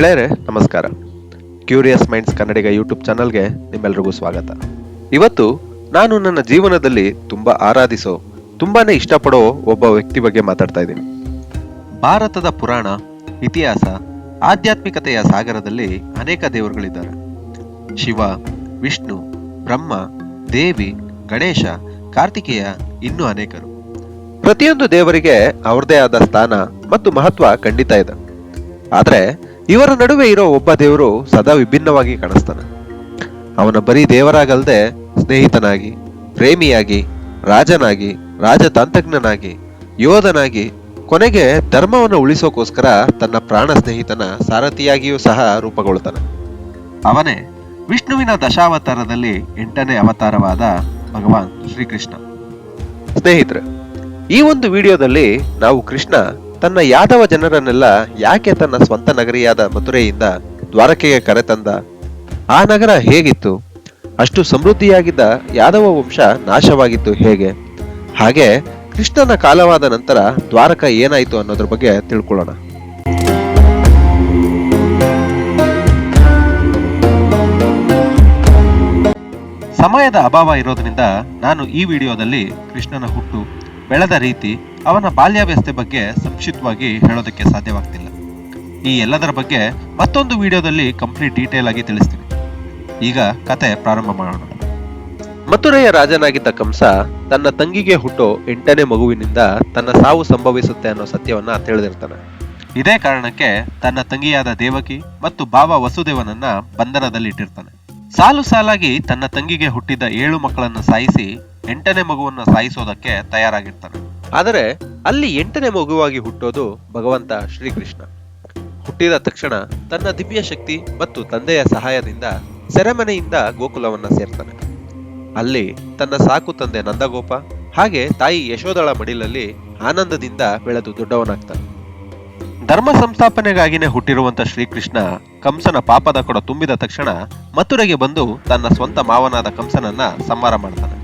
ಗೆಳೆಯರೆ, ನಮಸ್ಕಾರ. Curious minds ಕನ್ನಡಿಗ YouTube ಚಾನಲ್ಗೆ ನಿಮ್ಮೆಲ್ರಿಗೂ ಸ್ವಾಗತ. ಇವತ್ತು ನಾನು ನನ್ನ ಜೀವನದಲ್ಲಿ ತುಂಬಾ ಆರಾಧಿಸೋ, ತುಂಬಾನೇ ಇಷ್ಟಪಡೋ ಒಬ್ಬ ವ್ಯಕ್ತಿ ಬಗ್ಗೆ ಮಾತಾಡ್ತಾ ಇದ್ದೀನಿ. ಭಾರತದ ಪುರಾಣ, ಇತಿಹಾಸ, ಆಧ್ಯಾತ್ಮಿಕತೆಯ ಸಾಗರದಲ್ಲಿ ಅನೇಕ ದೇವರುಗಳಿದ್ದಾರೆ. ಶಿವ, ವಿಷ್ಣು, ಬ್ರಹ್ಮ, ದೇವಿ, ಗಣೇಶ, ಕಾರ್ತಿಕೇಯ ಇನ್ನೂ ಅನೇಕರು. ಪ್ರತಿಯೊಂದು ದೇವರಿಗೆ ಅವರದೇ ಆದ ಸ್ಥಾನ ಮತ್ತು ಮಹತ್ವ ಖಂಡಿತ ಇದೆ. ಆದ್ರೆ ಇವರ ನಡುವೆ ಇರೋ ಒಬ್ಬ ದೇವರು ಸದಾ ವಿಭಿನ್ನವಾಗಿ ಕಾಣಿಸ್ತಾನೆ. ಅವನ ಬರೀ ದೇವರಾಗಲ್ದೆ ಸ್ನೇಹಿತನಾಗಿ, ಪ್ರೇಮಿಯಾಗಿ, ರಾಜನಾಗಿ ರಾಜತಾಂತ್ರಜ್ಞನಾಗಿ ಯೋಧನಾಗಿ, ಕೊನೆಗೆ ಧರ್ಮವನ್ನು ಉಳಿಸೋಕೋಸ್ಕರ ತನ್ನ ಪ್ರಾಣ ಸ್ನೇಹಿತನ ಸಾರಥಿಯಾಗಿಯೂ ಸಹ ರೂಪುಗೊಳ್ತಾನೆ. ಅವನೇ ವಿಷ್ಣುವಿನ ದಶಾವತಾರದಲ್ಲಿ ಎಂಟನೇ ಅವತಾರವಾದ ಭಗವಾನ್ ಶ್ರೀಕೃಷ್ಣ. ಸ್ನೇಹಿತರೆ, ಈ ಒಂದು ವಿಡಿಯೋದಲ್ಲಿ ನಾವು ಕೃಷ್ಣ ತನ್ನ ಯಾದವ ಜನರನ್ನೆಲ್ಲ ಯಾಕೆ ತನ್ನ ಸ್ವಂತ ನಗರಿಯಾದ ಮಥುರೆಯಿಂದ ದ್ವಾರಕೆಗೆ ಕರೆತಂದ ಆ ನಗರ ಹೇಗಿತ್ತು? ಅಷ್ಟು ಸಮೃದ್ಧಿಯಾಗಿದ್ದ ಯಾದವ ವಂಶ ನಾಶವಾಗಿತ್ತು ಹೇಗೆ? ಹಾಗೆ ಕೃಷ್ಣನ ಕಾಲವಾದ ನಂತರ ದ್ವಾರಕ ಏನಾಯಿತು ಅನ್ನೋದ್ರ ಬಗ್ಗೆ ತಿಳ್ಕೊಳ್ಳೋಣ. ಸಮಯದ ಅಭಾವ ಇರೋದ್ರಿಂದ ನಾನು ಈ ವಿಡಿಯೋದಲ್ಲಿ ಕೃಷ್ಣನ ಹುಟ್ಟು ಬೆಳೆದ ರೀತಿ ಅವನ ಬಾಲ್ಯಾವ್ಯಸ್ಥೆ ಬಗ್ಗೆ ಸಂಕ್ಷಿಪ್ತವಾಗಿ ಹೇಳೋದಕ್ಕೆ ಸಾಧ್ಯವಾಗ್ತಿಲ್ಲ. ಈ ಎಲ್ಲದರ ಬಗ್ಗೆ ಮತ್ತೊಂದು ವಿಡಿಯೋದಲ್ಲಿ ಕಂಪ್ಲೀಟ್ ಡೀಟೇಲ್ ಆಗಿ ತಿಳಿಸ್ತೀನಿ. ಈಗ ಕತೆ ಪ್ರಾರಂಭ ಮಾಡೋಣ. ಮಥುರೆಯ ರಾಜನಾಗಿದ್ದ ಕಂಸ ತನ್ನ ತಂಗಿಗೆ ಹುಟ್ಟೋ ಎಂಟನೇ ಮಗುವಿನಿಂದ ತನ್ನ ಸಾವು ಸಂಭವಿಸುತ್ತೆ ಅನ್ನೋ ಸತ್ಯವನ್ನ ತಿಳಿದಿರ್ತಾನೆ. ಇದೇ ಕಾರಣಕ್ಕೆ ತನ್ನ ತಂಗಿಯಾದ ದೇವಕಿ ಮತ್ತು ಬಾವ ವಸುದೇವನನ್ನ ಬಂಧನದಲ್ಲಿ ಇಟ್ಟಿರ್ತಾನೆ ಸಾಲು ಸಾಲಾಗಿ ತನ್ನ ತಂಗಿಗೆ ಹುಟ್ಟಿದ ಏಳು ಮಕ್ಕಳನ್ನ ಸಾಯಿಸಿ ಎಂಟನೇ ಮಗುವನ್ನ ಸಾಯಿಸೋದಕ್ಕೆ ತಯಾರಾಗಿರ್ತಾನೆ. ಆದರೆ ಅಲ್ಲಿ ಎಂಟನೇ ಮಗುವಾಗಿ ಹುಟ್ಟೋದು ಭಗವಂತ ಶ್ರೀಕೃಷ್ಣ. ಹುಟ್ಟಿದ ತಕ್ಷಣ ತನ್ನ ದಿವ್ಯ ಶಕ್ತಿ ಮತ್ತು ತಂದೆಯ ಸಹಾಯದಿಂದ ಸೆರೆಮನೆಯಿಂದ ಗೋಕುಲವನ್ನ ಸೇರ್ತಾನೆ. ಅಲ್ಲಿ ತನ್ನ ಸಾಕು ತಂದೆ ನಂದಗೋಪ, ಹಾಗೆ ತಾಯಿ ಯಶೋದಳ ಮಡಿಲಲ್ಲಿ ಆನಂದದಿಂದ ಬೆಳೆದು ದೊಡ್ಡವನಾಗ್ತಾನೆ. ಧರ್ಮ ಸಂಸ್ಥಾಪನೆಗಾಗಿನೇ ಹುಟ್ಟಿರುವಂತ ಶ್ರೀಕೃಷ್ಣ ಕಂಸನ ಪಾಪದ ಕೊಡ ತುಂಬಿದ ತಕ್ಷಣ ಮಥುರೆಗೆ ಬಂದು ತನ್ನ ಸ್ವಂತ ಮಾವನಾದ ಕಂಸನನ್ನ ಸಂಹಾರ ಮಾಡ್ತಾನೆ.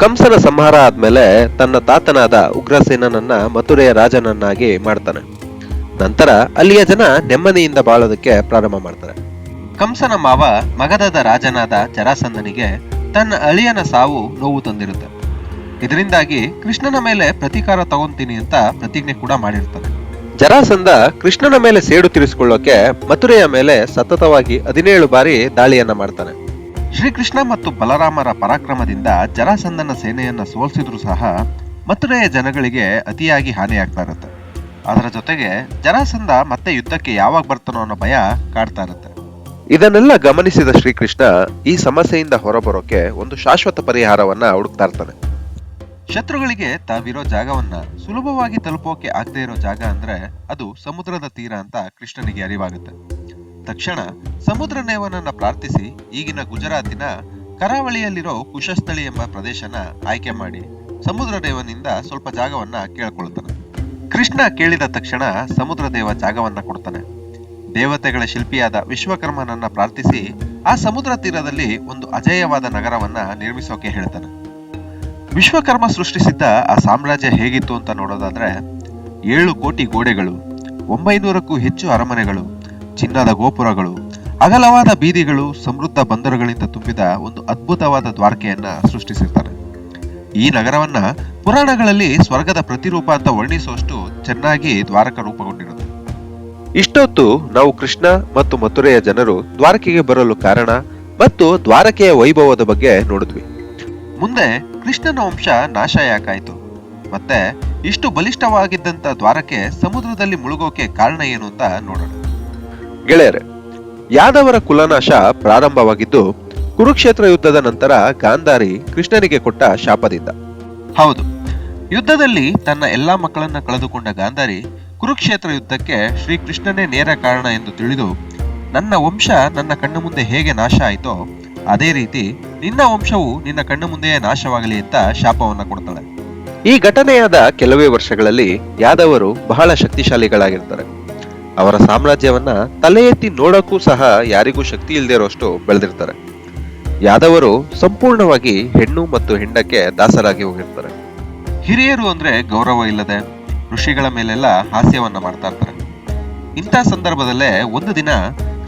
ಕಂಸನ ಸಂಹಾರ ಆದ್ಮೇಲೆ ತನ್ನ ತಾತನಾದ ಉಗ್ರಸೇನನನ್ನ ಮಥುರೆಯ ರಾಜನನ್ನಾಗಿ ಮಾಡ್ತಾನೆ. ನಂತರ ಅಲ್ಲಿಯ ಜನ ನೆಮ್ಮದಿಯಿಂದ ಬಾಳೋದಕ್ಕೆ ಪ್ರಾರಂಭ ಮಾಡ್ತಾರೆ. ಕಂಸನ ಮಾವ ಮಗಧದ ರಾಜನಾದ ಜರಾಸಂದನಿಗೆ ತನ್ನ ಅಳಿಯನ ಸಾವು ನೋವು ತಂದಿರುತ್ತೆ. ಇದರಿಂದಾಗಿ ಕೃಷ್ಣನ ಮೇಲೆ ಪ್ರತೀಕಾರ ತಗೊಂತೀನಿ ಅಂತ ಪ್ರತಿಜ್ಞೆ ಕೂಡ ಮಾಡಿರ್ತಾನೆ. ಜರಾಸಂದ ಕೃಷ್ಣನ ಮೇಲೆ ಸೇಡು ತೀರಿಸಿಕೊಳ್ಳೋಕೆ ಮಥುರೆಯ ಮೇಲೆ ಸತತವಾಗಿ ಹದಿನೇಳು ಬಾರಿ ದಾಳಿಯನ್ನ ಮಾಡ್ತಾನೆ. ಶ್ರೀಕೃಷ್ಣ ಮತ್ತು ಬಲರಾಮರ ಪರಾಕ್ರಮದಿಂದ ಜರಾಸಂದನ ಸೇನೆಯನ್ನ ಸೋಲಿಸಿದ್ರು ಸಹ ಮಥುರೆಯ ಜನಗಳಿಗೆ ಅತಿಯಾಗಿ ಹಾನಿಯಾಗ್ತಾ ಇರುತ್ತೆ. ಅದರ ಜೊತೆಗೆ ಜರಾಸಂದ ಮತ್ತೆ ಯುದ್ಧಕ್ಕೆ ಯಾವಾಗ ಬರ್ತಾನೋ ಅನ್ನೋ ಭಯ ಕಾಡ್ತಾ ಇರುತ್ತೆ. ಇದನ್ನೆಲ್ಲ ಗಮನಿಸಿದ ಶ್ರೀಕೃಷ್ಣ ಈ ಸಮಸ್ಯೆಯಿಂದ ಹೊರಬರೋಕೆ ಒಂದು ಶಾಶ್ವತ ಪರಿಹಾರವನ್ನ ಹುಡುಕ್ತಾ ಇರ್ತಾನೆ. ಶತ್ರುಗಳಿಗೆ ತಾವಿರೋ ಜಾಗವನ್ನ ಸುಲಭವಾಗಿ ತಲುಪೋಕೆ ಆಗದೇ ಇರೋ ಜಾಗ ಅಂದ್ರೆ ಅದು ಸಮುದ್ರದ ತೀರ ಅಂತ ಕೃಷ್ಣನಿಗೆ ಅರಿವಾಗುತ್ತೆ. ತಕ್ಷಣ ಸಮುದ್ರ ನೇವನನ್ನು ಪ್ರಾರ್ಥಿಸಿ ಈಗಿನ ಗುಜರಾತಿನ ಕರಾವಳಿಯಲ್ಲಿರೋ ಕುಶಸ್ಥಳಿ ಎಂಬ ಪ್ರದೇಶನ ಆಯ್ಕೆ ಮಾಡಿ ಸಮುದ್ರ ದೇವನಿಂದ ಸ್ವಲ್ಪ ಜಾಗವನ್ನ ಕೇಳ್ಕೊಳ್ತಾನೆ. ಕೃಷ್ಣ ಕೇಳಿದ ತಕ್ಷಣ ಸಮುದ್ರ ದೇವ ಜಾಗವನ್ನ ಕೊಡ್ತಾನೆ. ದೇವತೆಗಳ ಶಿಲ್ಪಿಯಾದ ವಿಶ್ವಕರ್ಮನನ್ನ ಪ್ರಾರ್ಥಿಸಿ ಆ ಸಮುದ್ರ ತೀರದಲ್ಲಿ ಒಂದು ಅಜೇಯವಾದ ನಗರವನ್ನ ನಿರ್ಮಿಸೋಕೆ ಹೇಳ್ತಾನೆ. ವಿಶ್ವಕರ್ಮ ಸೃಷ್ಟಿಸಿದ್ದ ಆ ಸಾಮ್ರಾಜ್ಯ ಹೇಗಿತ್ತು ಅಂತ ನೋಡೋದಾದ್ರೆ ಏಳು ಕೋಟಿ ಗೋಡೆಗಳು, ಒಂಬೈನೂರಕ್ಕೂ ಹೆಚ್ಚು ಅರಮನೆಗಳು ಚಿನ್ನದ ಗೋಪುರಗಳು, ಅಗಲವಾದ ಬೀದಿಗಳು ಸಮೃದ್ಧ ಬಂದರುಗಳಿಂದ ತುಂಬಿದ ಒಂದು ಅದ್ಭುತವಾದ ದ್ವಾರಕೆಯನ್ನ ಸೃಷ್ಟಿಸಿರ್ತಾರೆ. ಈ ನಗರವನ್ನ ಪುರಾಣಗಳಲ್ಲಿ ಸ್ವರ್ಗದ ಪ್ರತಿರೂಪ ಅಂತ ವರ್ಣಿಸುವಷ್ಟು ಚೆನ್ನಾಗಿ ದ್ವಾರಕ ರೂಪುಗೊಂಡಿರೋದು ಇಷ್ಟೊತ್ತು ನಾವು ಕೃಷ್ಣ ಮತ್ತು ಮಥುರೆಯ ಜನರು ದ್ವಾರಕೆಗೆ ಬರಲು ಕಾರಣ ಮತ್ತು ದ್ವಾರಕೆಯ ವೈಭವದ ಬಗ್ಗೆ ನೋಡಿದ್ವಿ. ಮುಂದೆ ಕೃಷ್ಣನ ವಂಶ ನಾಶ ಯಾಕಾಯ್ತು? ಮತ್ತೆ ಇಷ್ಟು ಬಲಿಷ್ಠವಾಗಿದ್ದಂತ ದ್ವಾರಕೆ ಸಮುದ್ರದಲ್ಲಿ ಮುಳುಗೋಕೆ ಕಾರಣ ಏನು ಅಂತ ನೋಡೋಣ. ಗೆಳೆಯರೆ, ಯಾದವರ ಕುಲನಾಶ ಪ್ರಾರಂಭವಾಗಿದ್ದು ಕುರುಕ್ಷೇತ್ರ ಯುದ್ಧದ ನಂತರ ಗಾಂಧಾರಿ ಕೃಷ್ಣನಿಗೆ ಕೊಟ್ಟ ಶಾಪದಿಂದ. ಹೌದು, ಯುದ್ಧದಲ್ಲಿ ತನ್ನ ಎಲ್ಲಾ ಮಕ್ಕಳನ್ನ ಕಳೆದುಕೊಂಡ ಗಾಂಧಾರಿ ಕುರುಕ್ಷೇತ್ರ ಯುದ್ಧಕ್ಕೆ ಶ್ರೀಕೃಷ್ಣನೇ ನೇರ ಕಾರಣ ಎಂದು ತಿಳಿದು, ನನ್ನ ವಂಶ ನನ್ನ ಕಣ್ಣು ಮುಂದೆ ಹೇಗೆ ನಾಶ ಆಯಿತೋ ಅದೇ ರೀತಿ ನಿನ್ನ ವಂಶವು ನಿನ್ನ ಕಣ್ಣು ಮುಂದೆಯೇ ನಾಶವಾಗಲಿ ಅಂತ ಶಾಪವನ್ನ ಕೊಡ್ತಾಳೆ. ಈ ಘಟನೆಯಾದ ಕೆಲವೇ ವರ್ಷಗಳಲ್ಲಿ ಯಾದವರು ಬಹಳ ಶಕ್ತಿಶಾಲಿಗಳಾಗಿರ್ತಾರೆ. ಅವರ ಸಾಮ್ರಾಜ್ಯವನ್ನ ತಲೆ ಎತ್ತಿ ನೋಡಕ್ಕೂ ಸಹ ಯಾರಿಗೂ ಶಕ್ತಿ ಇಲ್ಲದೆ ಇರೋಷ್ಟು ಬೆಳೆದಿರ್ತಾರೆ. ಯಾದವರು ಸಂಪೂರ್ಣವಾಗಿ ಹೆಣ್ಣು ಮತ್ತು ಹೆಂಡಕ್ಕೆ ದಾಸರಾಗಿ ಹೋಗಿರ್ತಾರೆ. ಹಿರಿಯರು ಅಂದ್ರೆ ಗೌರವ ಇಲ್ಲದೆ ಋಷಿಗಳ ಮೇಲೆಲ್ಲ ಹಾಸ್ಯವನ್ನ ಮಾಡ್ತಾ ಇರ್ತಾರೆ. ಇಂಥ ಸಂದರ್ಭದಲ್ಲೇ ಒಂದು ದಿನ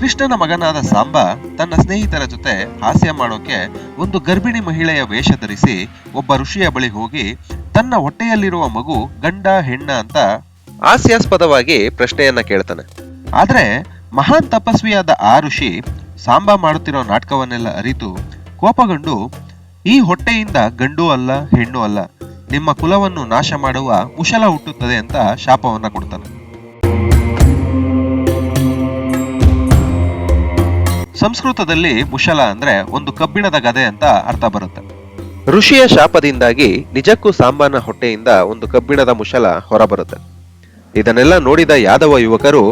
ಕೃಷ್ಣನ ಮಗನಾದ ಸಾಂಬ ತನ್ನ ಸ್ನೇಹಿತರ ಜೊತೆ ಹಾಸ್ಯ ಮಾಡೋಕೆ ಒಂದು ಗರ್ಭಿಣಿ ಮಹಿಳೆಯ ವೇಷ ಧರಿಸಿ ಒಬ್ಬ ಋಷಿಯ ಬಳಿ ಹೋಗಿ ತನ್ನ ಹೊಟ್ಟೆಯಲ್ಲಿರುವ ಮಗು ಗಂಡ ಹೆಣ್ಣ ಅಂತ ಹಾಸ್ಯಾಸ್ಪದವಾಗಿ ಪ್ರಶ್ನೆಯನ್ನ ಕೇಳ್ತಾನೆ. ಆದ್ರೆ ಮಹಾನ್ ತಪಸ್ವಿಯಾದ ಆ ಋಷಿ ಸಾಂಬಾ ಮಾಡುತ್ತಿರೋ ನಾಟಕವನ್ನೆಲ್ಲ ಅರಿತು ಕೋಪಗೊಂಡು, ಈ ಹೊಟ್ಟೆಯಿಂದ ಗಂಡು ಅಲ್ಲ, ಹೆಣ್ಣು ಅಲ್ಲ, ನಿಮ್ಮ ಕುಲವನ್ನು ನಾಶ ಮಾಡುವ ಕುಶಲ ಹುಟ್ಟುತ್ತದೆ ಅಂತ ಶಾಪವನ್ನ ಕೊಡ್ತಾನೆ. ಸಂಸ್ಕೃತದಲ್ಲಿ ಮುಶಲ ಅಂದ್ರೆ ಒಂದು ಕಬ್ಬಿಣದ ಗದೆ ಅಂತ ಅರ್ಥ ಬರುತ್ತೆ. ಋಷಿಯ ಶಾಪದಿಂದಾಗಿ ನಿಜಕ್ಕೂ ಸಾಂಬಾನ ಹೊಟ್ಟೆಯಿಂದ ಒಂದು ಕಬ್ಬಿಣದ ಮುಶಲ ಹೊರಬರುತ್ತೆ. ಇದನ್ನೆಲ್ಲ ನೋಡಿದ ಯಾದವ ಯುವಕರು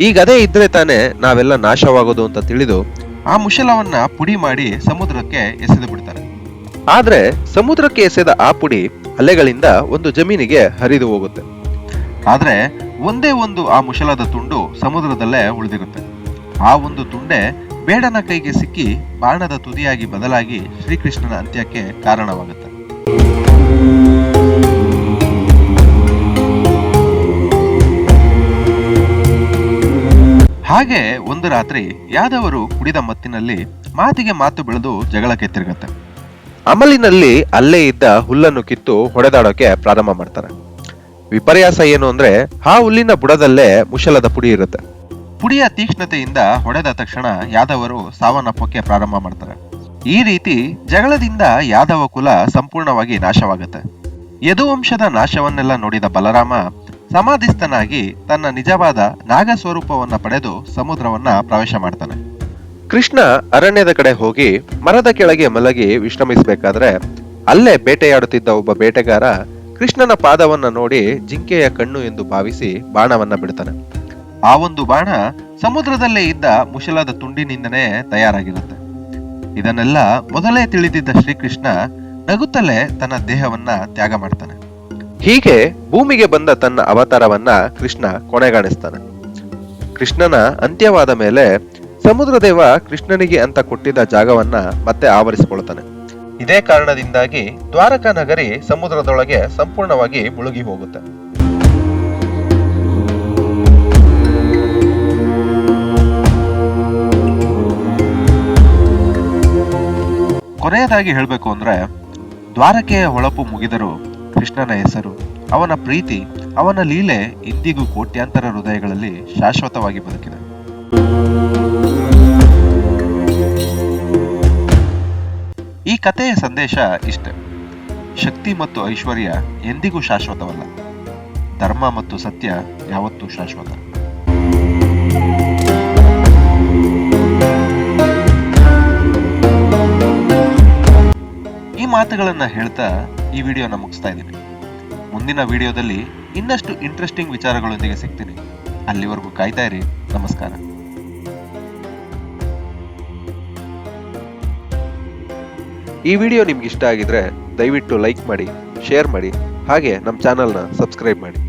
ಈ ಗದೆ ಇದ್ರೆ ತಾನೇ ನಾವೆಲ್ಲ ನಾಶವಾಗೋದು ಅಂತ ತಿಳಿದು ಆ ಮುಶಲವನ್ನ ಪುಡಿ ಮಾಡಿ ಸಮುದ್ರಕ್ಕೆ ಎಸೆದು ಬಿಡ್ತಾರೆ. ಆದ್ರೆ ಸಮುದ್ರಕ್ಕೆ ಎಸೆದ ಆ ಪುಡಿ ಅಲೆಗಳಿಂದ ಒಂದು ಜಮೀನಿಗೆ ಹರಿದು ಹೋಗುತ್ತೆ. ಆದ್ರೆ ಒಂದೇ ಒಂದು ಆ ಮುಶಲದ ತುಂಡು ಸಮುದ್ರದಲ್ಲೇ ಉಳಿದಿರುತ್ತೆ. ಆ ಒಂದು ತುಂಡೆ ಬೇಡನ ಕೈಗೆ ಸಿಕ್ಕಿ ಬಾಣದ ತುದಿಯಾಗಿ ಬದಲಾಗಿ ಶ್ರೀಕೃಷ್ಣನ ಅಂತ್ಯಕ್ಕೆ ಕಾರಣವಾಗುತ್ತೆ. ಹಾಗೆ ಒಂದು ರಾತ್ರಿ ಯಾದವರು ಕುಡಿದ ಮತ್ತಿನಲ್ಲಿ ಮಾತಿಗೆ ಮಾತು ಬೆಳೆದು ಜಗಳಕ್ಕೆ ತಿರುಗತ್ತೆ. ಅಮಲಿನಲ್ಲಿ ಅಲ್ಲೇ ಇದ್ದ ಹುಲ್ಲನ್ನು ಕಿತ್ತು ಹೊಡೆದಾಡೋಕೆ ಪ್ರಾರಂಭ ಮಾಡ್ತಾರೆ. ವಿಪರ್ಯಾಸ ಏನು ಅಂದ್ರೆ ಆ ಹುಲ್ಲಿನ ಬುಡದಲ್ಲೇ ಮುಷಲದ ಪುಡಿ ಇರುತ್ತೆ. ಪುಡಿಯ ತೀಕ್ಷ್ಣತೆಯಿಂದ ಹೊಡೆದ ತಕ್ಷಣ ಯಾದವರು ಸಾವನ್ನಪ್ಪಕ್ಕೆ ಪ್ರಾರಂಭ ಮಾಡ್ತಾರೆ. ಈ ರೀತಿ ಜಗಳದಿಂದ ಯಾದವ ಕುಲ ಸಂಪೂರ್ಣವಾಗಿ ನಾಶವಾಗುತ್ತೆ. ಯದುವಂಶದ ನಾಶವನ್ನೆಲ್ಲ ನೋಡಿದ ಬಲರಾಮ ಸಮಾಧಿಸ್ಥನಾಗಿ ತನ್ನ ನಿಜವಾದ ನಾಗ ಸ್ವರೂಪವನ್ನ ಪಡೆದು ಸಮುದ್ರವನ್ನ ಪ್ರವೇಶ ಮಾಡ್ತಾನೆ. ಕೃಷ್ಣ ಅರಣ್ಯದ ಕಡೆ ಹೋಗಿ ಮರದ ಕೆಳಗೆ ಮಲಗಿ ವಿಶ್ರಮಿಸಬೇಕಾದ್ರೆ ಅಲ್ಲೇ ಬೇಟೆಯಾಡುತ್ತಿದ್ದ ಒಬ್ಬ ಬೇಟೆಗಾರ ಕೃಷ್ಣನ ಪಾದವನ್ನ ನೋಡಿ ಜಿಂಕೆಯ ಕಣ್ಣು ಎಂದು ಭಾವಿಸಿ ಬಾಣವನ್ನ ಬಿಡ್ತಾನೆ. ಆ ಒಂದು ಬಾಣ ಸಮುದ್ರದಲ್ಲೇ ಇದ್ದ ಮುಶಲದ ತುಂಡಿನಿಂದನೇ ತಯಾರಾಗಿರುತ್ತೆ. ಇದನ್ನೆಲ್ಲ ಮೊದಲೇ ತಿಳಿದಿದ್ದ ಶ್ರೀಕೃಷ್ಣ ನಗುತ್ತಲೇ ತನ್ನ ದೇಹವನ್ನ ತ್ಯಾಗ ಮಾಡ್ತಾನೆ. ಹೀಗೆ ಭೂಮಿಗೆ ಬಂದ ತನ್ನ ಅವತಾರವನ್ನ ಕೃಷ್ಣ ಕೊನೆಗಾಣಿಸ್ತಾನೆ. ಕೃಷ್ಣನ ಅಂತ್ಯವಾದ ಮೇಲೆ ಸಮುದ್ರದೇವ ಕೃಷ್ಣನಿಗೆ ಅಂತ ಕೊಟ್ಟಿದ್ದ ಜಾಗವನ್ನ ಮತ್ತೆ ಆವರಿಸಿಕೊಳ್ತಾನೆ ಇದೇ ಕಾರಣದಿಂದಾಗಿ ದ್ವಾರಕಾ ನಗರಿ ಸಮುದ್ರದೊಳಗೆ ಸಂಪೂರ್ಣವಾಗಿ ಮುಳುಗಿ ಹೋಗುತ್ತೆ. ಕೊನೆಯದಾಗಿ ಹೇಳಬೇಕು ಅಂದ್ರೆ ದ್ವಾರಕೆಯ ಹೊಳಪು ಮುಗಿದರೂ ಕೃಷ್ಣನ ಹೆಸರು. ಅವನ ಪ್ರೀತಿ, ಅವನ ಲೀಲೆ ಇಂದಿಗೂ ಕೋಟ್ಯಾಂತರ ಹೃದಯಗಳಲ್ಲಿ ಶಾಶ್ವತವಾಗಿ ಬದುಕಿದೆ. ಈ ಕಥೆಯ ಸಂದೇಶ ಇಷ್ಟೆ. ಶಕ್ತಿ ಮತ್ತು ಐಶ್ವರ್ಯ ಎಂದಿಗೂ ಶಾಶ್ವತವಲ್ಲ. ಧರ್ಮ ಮತ್ತು ಸತ್ಯ ಯಾವತ್ತೂ ಶಾಶ್ವತ. ಮಾತುಗಳನ್ನ ಹೇಳ್ತಾ ಈ ವಿಡಿಯೋನ ಮುಗಿಸ್ತಾ ಇದ್ದೀನಿ. ಮುಂದಿನ ವಿಡಿಯೋದಲ್ಲಿ ಇನ್ನಷ್ಟು ಇಂಟ್ರೆಸ್ಟಿಂಗ್ ವಿಚಾರಗಳೊಂದಿಗೆ ಸಿಗ್ತೀನಿ. ಅಲ್ಲಿವರೆಗೂ ಕಾಯ್ತಾ ಇರಿ. ನಮಸ್ಕಾರ. ಈ ವಿಡಿಯೋ ನಿಮ್ಗೆ ಇಷ್ಟ ಆಗಿದ್ರೆ ದಯವಿಟ್ಟು ಲೈಕ್ ಮಾಡಿ ಶೇರ್ ಮಾಡಿ, ಹಾಗೆ ನಮ್ಮ ಚಾನಲ್ನ ಸಬ್ಸ್ಕ್ರೈಬ್ ಮಾಡಿ.